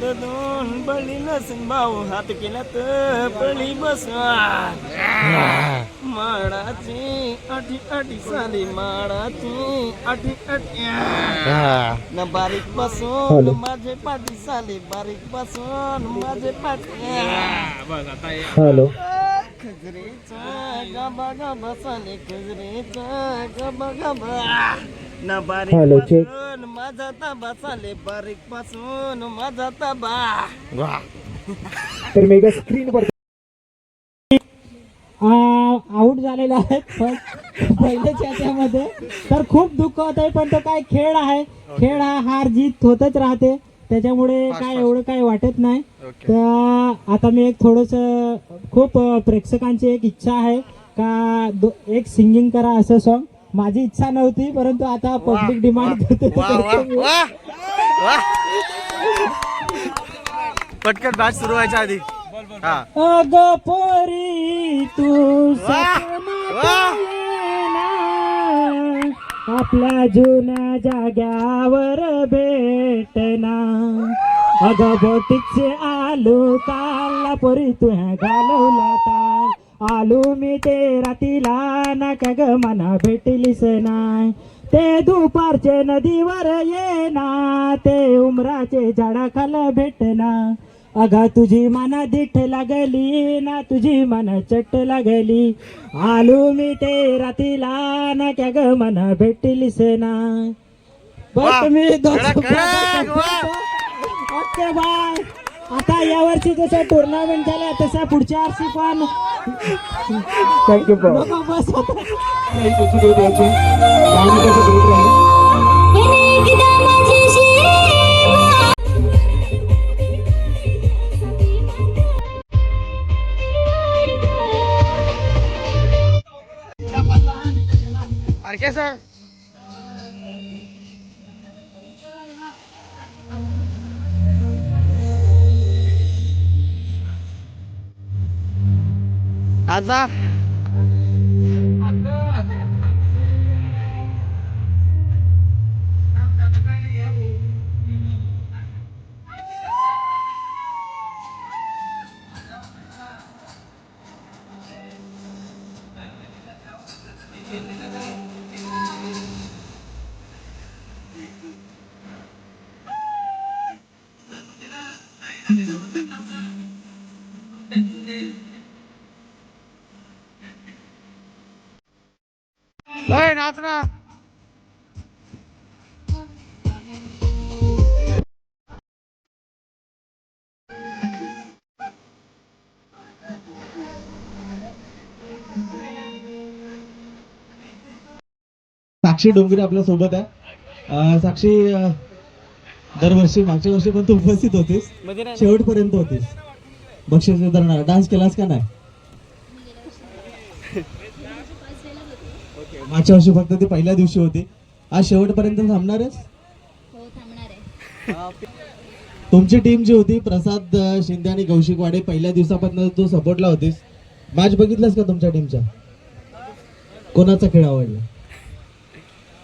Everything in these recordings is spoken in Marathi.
हात दोन बळी नसून भाऊ हात केला तर बळी बसवा माडाची आठी आठी साली माडाची आठी आठी. न बारीकपासून माझे पाठी साली बारीकपासून माझे पाठी. हॅलो. खजरीचा गबा गबा साले खजरीचा गबा गबा. न बारीक. पासून माझा ताबा साले बारीकपासून माझा ताबा. तर मेगा स्क्रीन वर आउट झालेला आहे पण पहिल्याच याच्यामध्ये तर खूप दुःख होत आहे पण तो काय खेळ आहे? खेळ हा हार जीत होतच राहते. त्याच्यामुळे काय एवढं काय वाटत नाही. तर आता मी एक थोडस खूप अं, प्रेक्षकांची एक इच्छा आहे का दो- एक सिंगिंग करा असं सॉन्ग माझी इच्छा नव्हती परंतु आता पब्लिक डिमांड. पटकन मॅच सुरू व्हायच्या आधी. अग पोरी तू आपल्या जुन्या जाग्यावर भेटना अग बोटीचे आलू काला पोरी तू घालवला आलू मी ते रातीला नका ग मना भेटलीस नाय ते दुपारचे नदीवर येना ते उमराचे झाडाखाल भेटना. अगा तुझी मना दिठ लागली ना तुझी मन चट लागली. आलू मी ते रातीला ना क्या ग मन भेटलीस ना बस मी ओके बाय आता या वर्षी जसं टुर्नामेंट झालं तसं पुढच्या वर्षी पण. थँक्यू बस आता अरे सर आता ओय, नाच ना साक्षी डोंगरे आपल्यासोबत आहे. साक्षी दरवर्षी मागच्या वर्षी पण तू उपस्थित होतीस. शेवटपर्यंत होतीस. बक्षीस वितरणार डान्स केलास का नाही? मागच्या वर्षी फक्त ती पहिल्या दिवशी होती. आज शेवटपर्यंत थांबणारच? हो थांबणार आहे. तुमची टीम जी होती प्रसाद शिंदे आणि कौशिक वाडे पहिल्या दिवसापासून तू सपोर्टला होतीस. मॅच बघितलास का तुमच्या टीमच्या कोणाचा खेळ आवडला?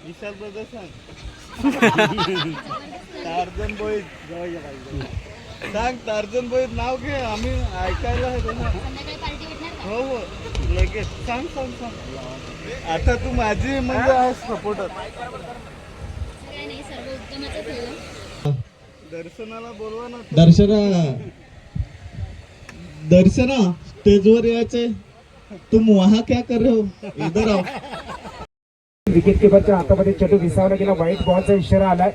विशाल सांग टार्झन बोईज नाव घे आम्ही ऐकायला आहे ना हो हो. लगेच. सांग सांग सांग. आता तू माझी म्हणजे आहे सपोर्टर दर्शनाला बोलवा ना. दर्शना. दर्शना स्टेजवर यायचे तुम वहा क्या कर रहे हो? इधर आओ. विकेट किपरच्या हातामध्ये चटू विसावला गेला. वाईट बॉलचा इशारा आलाय.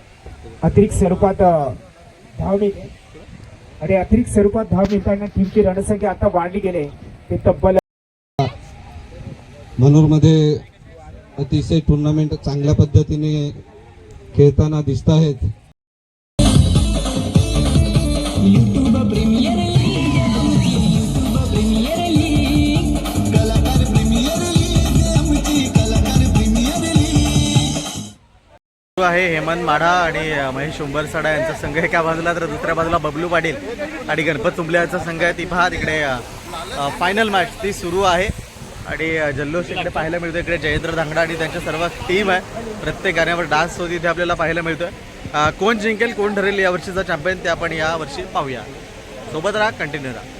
अतिरिक्त स्वरूपात अं, धाव मिळते आणि अतिरिक्त स्वरूपात धाव मिळताना टीमची रणसंख्या आता वाढली गेले. ते तब्बल मनोरमध्ये अतिशय टुर्नामेंट चांगल्या पद्धतीने खेळताना दिसत आहेत. सुरू आहे हेमंत माढा आणि महेश महेश उंबरसाडा यांचा संघ एका बाजूला तर दुसऱ्या बाजूला बबलू पाटील आणि गणपत चुंबले यांचा संघ आहे. ती पहा तिकडे फायनल मॅच ती सुरू आहे. आणि जल्लोष इकडे पाहायला मिळतो इकडे जयेंद्र धांगडा आणि त्यांच्या सर्व टीम आहे. प्रत्येक गाण्यावर डान्स होती इथे आपल्याला पाहायला मिळतोय. कोण जिंकेल कोण ठरेल यावर्षीचा चॅम्पियन ते आपण यावर्षी पाहूया. सोबत राहा कंटिन्यू राहा.